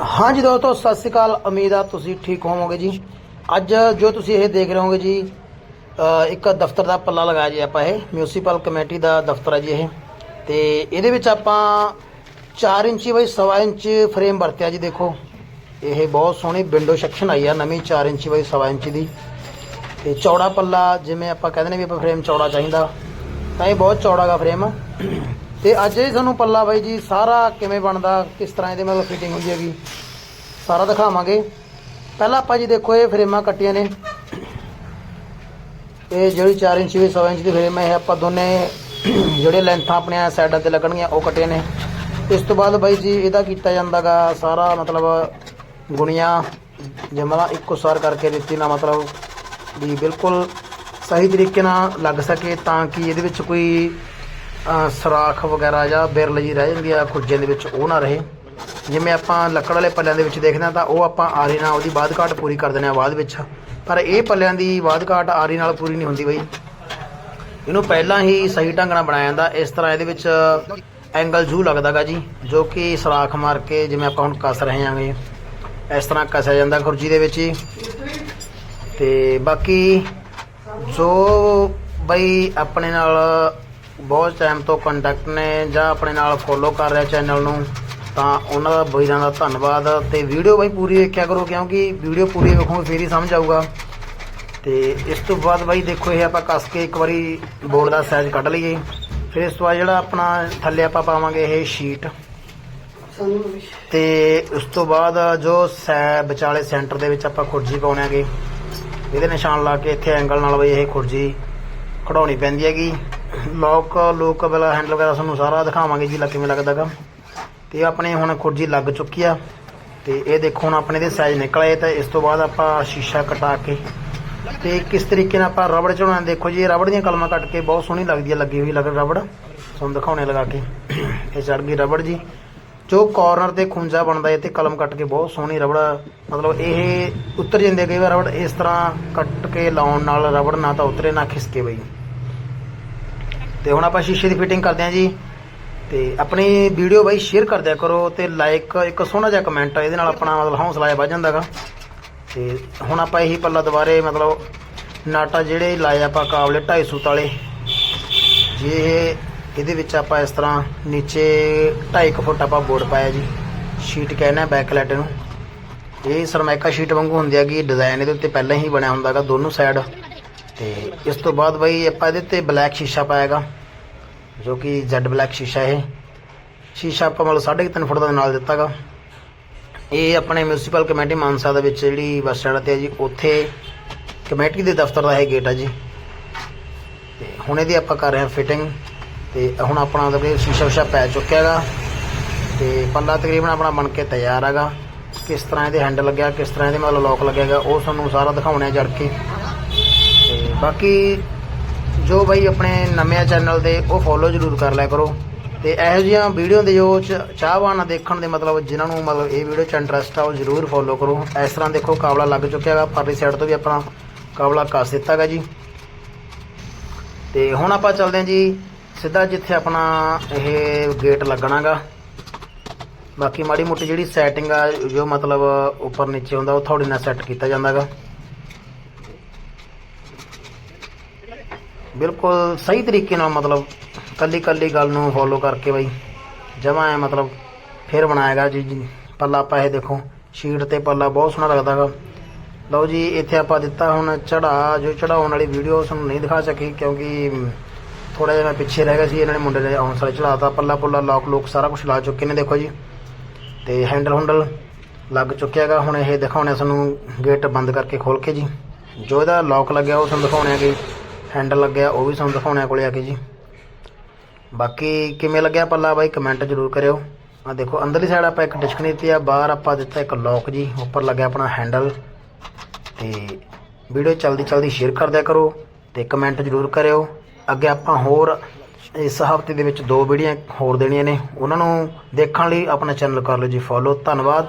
ਹਾਂਜੀ ਦੋਸਤੋ, ਸਤਿ ਸ਼੍ਰੀ ਅਕਾਲ। ਉਮੀਦ ਆ ਤੁਸੀਂ ਠੀਕ ਹੋਵੋਗੇ ਜੀ। ਅੱਜ ਜੋ ਤੁਸੀਂ ਇਹ ਦੇਖ ਰਹੇ ਹੋਗੇ ਜੀ ਇੱਕ ਦਫ਼ਤਰ ਦਾ ਪੱਲਾ ਲਗਾਇਆ ਜੀ ਆਪਾਂ ਇਹ ਮਿਊਨਿਸਪਲ ਕਮੇਟੀ ਦਾ ਦਫ਼ਤਰ ਹੈ ਜੀ ਇਹ। ਤੇ ਇਹਦੇ ਵਿੱਚ ਆਪਾਂ 4 ਇੰਚੀ ਬਾਈ 1.5 ਇੰਚ ਫਰੇਮ ਵਰਤਿਆ ਜੀ ਦੇਖੋ। ਇਹ ਬਹੁਤ ਸੋਹਣੀ ਵਿੰਡੋ ਸੈਕਸ਼ਨ ਆਈ ਆ, ਨਵੀਂ 4 ਇੰਚੀ ਬਾਈ 1.5 ਇੰਚ ਦੀ। ਤੇ ਚੌੜਾ ਪੱਲਾ, ਜਿਵੇਂ ਆਪਾਂ ਕਹਿੰਦੇ ਨੇ ਵੀ ਆਪਾਂ ਫਰੇਮ ਚੌੜਾ ਚਾਹੀਦਾ। ਤਾਂ ਇਹ ਬਹੁਤ ਚੌੜਾ ਗਾ ਫਰੇਮ ਤੇ ਅੱਜ ਇਹ ਤੁਹਾਨੂੰ ਪੱਲਾ ਬਾਈ ਜੀ, ਸਾਰਾ ਕਿਵੇਂ ਬਣਦਾ, ਕਿਸ ਤਰ੍ਹਾਂ ਇਹਦੇ ਮਤਲਬ ਫਿਟਿੰਗ ਹੁੰਦੀ ਹੈਗੀ, ਸਾਰਾ ਦਿਖਾਵਾਂਗੇ। ਪਹਿਲਾਂ ਆਪਾਂ ਜੀ ਦੇਖੋ, ਇਹ ਫਰੇਮਾਂ ਕੱਟੀਆਂ ਨੇ। ਇਹ ਜਿਹੜੀ 4 ਇੰਚ ਵੀ 100 ਇੰਚ ਦੀ ਫਰੇਮ ਹੈ, ਇਹ ਆਪਾਂ ਦੋਨੇ ਜਿਹੜੇ ਲੈਂਥਾਂ ਆਪਣੀਆਂ ਸਾਈਡਾਂ ਤੇ ਲੱਗਣਗੀਆਂ, ਉਹ ਕੱਟੇ ਨੇ। ਇਸ ਤੋਂ ਬਾਅਦ ਬਾਈ ਜੀ, ਇਹਦਾ ਕੀਤਾ ਜਾਂਦਾਗਾ ਸਾਰਾ ਮਤਲਬ ਗੁਣੀਆਂ, ਜਮਲਾ ਇੱਕੋ ਸਾਰ ਕਰਕੇ ਦਿੱਤੀ ਨਾ ਮਤਲਬ ਵੀ ਬਿਲਕੁਲ ਸਹੀ ਤਰੀਕੇ ਨਾਲ ਲੱਗ ਸਕੇ ਤਾਂ ਕਿ ਇਹਦੇ ਵਿੱਚ ਕੋਈ ਸਰਾਖ ਵਗੈਰਾ ਜਾਂ ਬਿਰਲ ਜੀ ਰਹਿ ਜਾਂਦੀ ਆ ਖੁੱਜੇ ਦੇ ਵਿੱਚ ਉਹ ਨਾ ਰਹੇ। ਜਿਵੇਂ ਆਪਾਂ ਲੱਕੜ ਵਾਲੇ ਪੱਲਿਆਂ ਦੇ ਵਿੱਚ ਦੇਖਦੇ ਹਾਂ ਤਾਂ ਉਹ ਆਪਾਂ ਆਰੀ ਨਾਲ ਉਹਦੀ ਬਾਅਦ ਘਾਟ ਪੂਰੀ ਕਰ ਦਿੰਦੇ ਆ ਬਾਅਦ ਵਿੱਚ। ਪਰ ਇਹ ਪੱਲਿਆਂ ਦੀ ਬਾਅਦ ਘਾਟ ਆਰੀ ਨਾਲ ਪੂਰੀ ਨਹੀਂ ਹੁੰਦੀ ਬਈ। ਇਹਨੂੰ ਪਹਿਲਾਂ ਹੀ ਸਹੀ ਢੰਗ ਨਾਲ ਬਣਾਇਆ ਜਾਂਦਾ। ਇਸ ਤਰ੍ਹਾਂ ਇਹਦੇ ਵਿੱਚ ਐਂਗਲ ਜੂ ਲੱਗਦਾਗਾ ਜੀ, ਜੋ ਕਿ ਸਰਾਖ ਮਾਰ ਕੇ ਜਿਵੇਂ ਆਪਾਂ ਹੁਣ ਕੱਸ ਰਹੇ ਹਾਂਗੇ। ਇਸ ਤਰ੍ਹਾਂ ਕੱਸਿਆ ਜਾਂਦਾ ਖੁਰਜੀ ਦੇ ਵਿੱਚ ਹੀ। ਤੇ ਬਾਕੀ ਜੋ ਬਈ ਆਪਣੇ ਨਾਲ ਬਹੁਤ ਟਾਈਮ ਤੋਂ ਕੰਟੈਕਟ ਨੇ ਜਾਂ ਆਪਣੇ ਨਾਲ ਫੋਲੋ ਕਰ ਰਿਹਾ ਚੈਨਲ ਨੂੰ ਤਾਂ ਉਹਨਾਂ ਦਾ ਬਈਰਾਂ ਦਾ ਧੰਨਵਾਦ। ਤੇ ਵੀਡੀਓ ਬਈ ਪੂਰੀ ਵੇਖਿਆ ਕਰੋ ਕਿਉਂਕਿ ਵੀਡੀਓ ਪੂਰੀ ਵੇਖੋਗੇ ਫੇਰ ਹੀ ਸਮਝ ਆਊਗਾ। ਤੇ ਇਸ ਤੋਂ ਬਾਅਦ ਬਾਈ ਦੇਖੋ ਇਹ ਆਪਾਂ ਕੱਸ ਕੇ ਇੱਕ ਵਾਰੀ ਬੋਰਡ ਦਾ ਸਾਈਜ਼ ਕੱਢ ਲਈਏ। ਫਿਰ ਇਸ ਤੋਂ ਬਾਅਦ ਜਿਹੜਾ ਆਪਣਾ ਥੱਲੇ ਆਪਾਂ ਪਾਵਾਂਗੇ ਇਹ ਸ਼ੀਟ ਤੇ ਉਸ ਤੋਂ ਬਾਅਦ ਜੋ ਸੈ ਵਿਚਾਲੇ ਸੈਂਟਰ ਦੇ ਵਿੱਚ ਆਪਾਂ ਖੁਰਜੀ ਪਾਉਣਾਂਗੇ ਇਹਦੇ ਨਿਸ਼ਾਨ ਲਾ ਕੇ ਇੱਥੇ ਐਂਗਲ ਨਾਲ ਬਈ ਇਹ ਖੁਰਜੀ ਖੜਾਉਣੀ ਪੈਂਦੀ ਹੈਗੀ। ਲੋਕ ਲੋਕ ਵਾਲਾ ਹੈਂਡਲ ਵਗੈਰਾ ਤੁਹਾਨੂੰ ਸਾਰਾ ਦਿਖਾਵਾਂਗੇ ਜੀ, ਲੱਗ ਕਿਵੇਂ ਲੱਗਦਾਗਾ। ਤੇ ਆਪਣੇ ਹੁਣ ਖੁਰਜੀ ਲੱਗ ਚੁੱਕੀ ਆ। ਤੇ ਇਹ ਦੇਖੋ ਹੁਣ ਆਪਣੇ ਦੇ ਸਾਈਜ਼ ਨਿਕਲੇ ਆਏ ਤਾਂ ਇਸ ਤੋਂ ਬਾਅਦ ਆਪਾਂ ਸ਼ੀਸ਼ਾ ਕਟਾ ਕੇ ਤੇ ਕਿਸ ਤਰੀਕੇ ਨਾਲ ਆਪਾਂ ਰਬੜ ਚੜਾਉਣਾ, ਦੇਖੋ ਜੀ ਰਬੜ ਦੀਆਂ ਕਲਮਾਂ ਕੱਟ ਕੇ ਬਹੁਤ ਸੋਹਣੀ ਲੱਗਦੀ ਹੈ ਲੱਗੀ ਹੋਈ ਲੱਗ ਰਬੜ। ਤੁਹਾਨੂੰ ਦਿਖਾਉਣੇ ਲਗਾ ਕੇ। ਇਹ ਚੜ ਗਈ ਰਬੜ ਜੀ। ਜੋ ਕਾਰਨਰ ਤੇ ਖੁੰਝਾ ਬਣਦਾ ਹੈ ਤੇ ਕਲਮ ਕੱਟ ਕੇ ਬਹੁਤ ਸੋਹਣੀ ਰਬੜ, ਮਤਲਬ ਇਹ ਉਤਰ ਜਾਂਦੇ ਕਈ ਵਾਰ ਰਬੜ ਇਸ ਤਰ੍ਹਾਂ ਕੱਟ ਕੇ ਲਾਉਣ ਨਾਲ ਰਬੜ ਨਾ ਤਾਂ ਉਤਰੇ, ਨਾ ਖਿਸਕੇ ਬਈ। ਤੇ ਹੁਣ ਆਪਾਂ ਸ਼ੀਸ਼ੇ ਦੀ ਫਿਟਿੰਗ ਕਰਦੇ ਹਾਂ ਜੀ। ਤੇ ਆਪਣੀ ਵੀਡੀਓ ਬਾਈ ਸ਼ੇਅਰ ਕਰ ਦਿਆ ਕਰੋ ਤੇ ਲਾਈਕ ਇੱਕ ਸੋਹਣਾ ਜਿਹਾ ਕਮੈਂਟ ਇਹਦੇ ਨਾਲ ਆਪਣਾ ਮਤਲਬ ਹੌਸਲਾ ਵੱਧ ਜਾਂਦਾਗਾ। ਤੇ ਹੁਣ ਆਪਾਂ ਇਹੀ ਪੱਲਾ ਦੁਬਾਰੇ ਮਤਲਬ ਨਾਟਾ ਜਿਹੜੇ ਲਾਏ ਆਪਾਂ ਕਾਬਲੇ 250 ਤਾਲੇ, ਜੇ ਇਹ ਇਹਦੇ ਵਿੱਚ ਆਪਾਂ ਇਸ ਤਰ੍ਹਾਂ ਨੀਚੇ 2.5 ਫੁੱਟ ਆਪਾਂ ਬੋਰਡ ਪਾਇਆ ਜੀ ਸ਼ੀਟ ਕਹਿੰਦੇ ਬੈਕ ਬੈਕਲਾਈਟ ਨੂੰ। ਇਹ ਸਰਮਾਇਕਾ ਸ਼ੀਟ ਵਾਂਗੂ ਹੁੰਦੀ ਹੈਗੀ ਡਿਜ਼ਾਈਨ ਇਹਦੇ ਉੱਤੇ ਪਹਿਲਾਂ ਹੀ ਬਣਿਆ ਹੁੰਦਾਗਾ, ਦੋਨੋਂ ਸਾਈਡ ਤੇ ਇਸ ਤੋਂ ਬਾਅਦ ਬਈ ਆਪਾਂ ਇਹਦੇ ਤੇ ਬਲੈਕ ਸ਼ੀਸ਼ਾ ਪਾਏਗਾ ਜੋ ਕਿ ਜੈਡ ਬਲੈਕ ਸ਼ੀਸ਼ਾ ਇਹ। ਸ਼ੀਸ਼ਾ ਆਪਾਂ ਮਤਲਬ 3.5 ਫੁੱਟ ਦਾ ਨਾਲ ਦਿੱਤਾਗਾ। ਇਹ ਆਪਣੇ ਮਿਊਨਿਸਪਲ ਕਮੇਟੀ ਮਾਨਸਾ ਦੇ ਵਿੱਚ ਜਿਹੜੀ ਬੱਸ ਸਟੈਂਡ ਤੇ ਹੈ ਜੀ, ਉੱਥੇ ਕਮੇਟੀ ਦੇ ਦਫ਼ਤਰ ਦਾ ਇਹ ਗੇਟ ਹੈ ਜੀ। ਤੇ ਹੁਣ ਇਹਦੀ ਆਪਾਂ ਕਰ ਰਹੇ ਹਾਂ ਫਿਟਿੰਗ ਤੇ ਹੁਣ ਆਪਣਾ ਮਤਲਬ ਸ਼ੀਸ਼ਾ ਉਸ਼ਾ ਪੈ ਚੁੱਕਿਆ ਹੈਗਾ ਤੇ ਪੱਲਾ ਤਕਰੀਬਨ ਆਪਣਾ ਬਣ ਕੇ ਤਿਆਰ ਹੈਗਾ ਕਿਸ ਤਰ੍ਹਾਂ ਇਹਦੇ ਹੈਂਡਲ ਲੱਗਿਆ, ਕਿਸ ਤਰ੍ਹਾਂ ਇਹਦੇ ਮਤਲਬ ਲੋਕ ਲੱਗਿਆਗਾ, ਉਹ ਸਾਨੂੰ ਸਾਰਾ ਦਿਖਾਉਣਾ ਜੜ ਕੇ। ਬਾਕੀ ਜੋ ਬਾਈ ਆਪਣੇ ਨਵੇਂ ਚੈਨਲ ਦੇ, ਉਹ ਫੋਲੋ ਜ਼ਰੂਰ ਕਰ ਲਿਆ ਕਰੋ। ਤੇ ਇਹੋ ਜਿਹੀਆਂ ਵੀਡੀਓ ਦੇ ਜੋ ਚ- ਚਾਹਵਾਨ ਦੇਖਣ ਦੇ ਮਤਲਬ ਜਿਨ੍ਹਾਂ ਨੂੰ ਮਤਲਬ ਇਹ ਵੀਡੀਓ ਚ ਇੰਟਰਸਟ ਆ, ਉਹ ਜ਼ਰੂਰ ਫੋਲੋ ਕਰੋ। ਇਸ ਤਰ੍ਹਾਂ ਦੇਖੋ ਕਾਬਲਾ ਲੱਗ ਚੁੱਕਿਆ ਹੈਗਾ, ਪਰਲੀ ਸਾਈਡ ਤੋਂ ਵੀ ਆਪਣਾ ਕਾਬਲਾ ਕੱਸ ਦਿੱਤਾ ਹੈਗਾ ਜੀ। ਤੇ ਹੁਣ ਆਪਾਂ ਚੱਲਦੇ ਹਾਂ ਜੀ, ਸਿੱਧਾ ਜਿੱਥੇ ਆਪਣਾ ਇਹ ਗੇਟ ਲੱਗਣਾਗਾ ਬਾਕੀ ਮਾੜੀ ਮੋਟੀ ਜਿਹੜੀ ਸੈਟਿੰਗ ਆ, ਜੋ ਮਤਲਬ ਉੱਪਰ ਨੀਚੇ ਹੁੰਦਾ, ਉਹ ਥੋੜੀ ਨਾਲ ਸੈੱਟ ਕੀਤਾ ਜਾਂਦਾਗਾ ਬਿਲਕੁਲ ਸਹੀ ਤਰੀਕੇ ਨਾਲ ਮਤਲਬ ਕੱਲੀ ਕੱਲੀ ਗੱਲ ਨੂੰ ਫੋਲੋ ਕਰਕੇ ਬਈ। ਜਮਾ ਹੈ ਮਤਲਬ ਫਿਰ ਬਣਾਏਗਾ ਜੀ ਜੀ। ਪੱਲਾ ਆਪਾਂ ਇਹ ਦੇਖੋ ਸ਼ੀਟ ਤੇ ਪੱਲਾ ਬਹੁਤ ਸੋਹਣਾ ਲੱਗਦਾਗਾ ਲਓ ਜੀ, ਇੱਥੇ ਆਪਾਂ ਦਿੱਤਾ ਹੁਣ ਚੜਾ, ਜੋ ਚੜਾਉਣ ਵਾਲੀ ਵੀਡੀਓ ਤੁਹਾਨੂੰ ਨਹੀਂ ਦਿਖਾ ਸਕੀ ਕਿਉਂਕਿ ਥੋੜਾ ਜਿਹਾ ਮੈਂ ਪਿੱਛੇ ਰਹਿ ਗਿਆ ਸੀ, ਇਹਨਾਂ ਨੇ ਮੁੰਡੇ ਨੇ ਹੌਂਸਲਾ ਚੜਾਤਾ ਪੱਲਾ ਪੁੱਲਾ ਲੋਕ ਲੋਕ ਸਾਰਾ ਕੁਝ ਲਾ ਚੁੱਕੇ ਨੇ ਦੇਖੋ ਜੀ। ਤੇ ਹੈਂਡਲ ਹੁੰਡਲ ਲੱਗ ਚੁੱਕਿਆ ਹੈਗਾ। ਹੁਣ ਇਹ ਦਿਖਾਉਣੇ ਸਾਨੂੰ ਗੇਟ ਬੰਦ ਕਰਕੇ ਖੋਲ ਕੇ ਜੀ। ਜੋ ਇਹਦਾ ਲੋਕ ਲੱਗਿਆ ਉਹ ਤੁਹਾਨੂੰ ਦਿਖਾਉਣੇ ਆ ਹੈਗੇ। ਹੈਂਡਲ ਲੱਗਿਆ, ਉਹ ਵੀ ਤੁਹਾਨੂੰ ਦਿਖਾਉਣੇ ਆ ਕੋਲੇ ਆ ਕੇ ਜੀ। ਬਾਕੀ ਕਿਵੇਂ ਲੱਗਿਆ ਪੱਲਾ ਬਾਈ ਕਮੈਂਟ ਜ਼ਰੂਰ ਕਰਿਓ। ਆ ਦੇਖੋ, ਅੰਦਰਲੀ ਸਾਈਡ ਆਪਾਂ ਇੱਕ ਡਿਸਕਣੀ ਦਿੱਤੀ ਆ, ਬਾਹਰ ਆਪਾਂ ਦਿੱਤਾ ਇੱਕ ਲੌਕ ਜੀ, ਉੱਪਰ ਲੱਗਿਆ ਆਪਣਾ ਹੈਂਡਲ ਤੇ ਵੀਡੀਓ ਚਲਦੀ ਚਲਦੀ ਸ਼ੇਅਰ ਕਰ ਦਿਆ ਕਰੋ ਤੇ ਕਮੈਂਟ ਜ਼ਰੂਰ ਕਰਿਓ। ਅੱਗੇ ਆਪਾਂ ਹੋਰ ਇਸ ਹਫ਼ਤੇ ਦੇ ਵਿੱਚ ਦੋ ਵੀਡੀਓ ਹੋਰ ਦੇਣੀਆਂ ਨੇ। ਉਹਨਾਂ ਨੂੰ ਦੇਖਣ ਲਈ ਆਪਣਾ ਚੈਨਲ ਕਰ ਲਓ ਜੀ ਫੋਲੋ ਧੰਨਵਾਦ।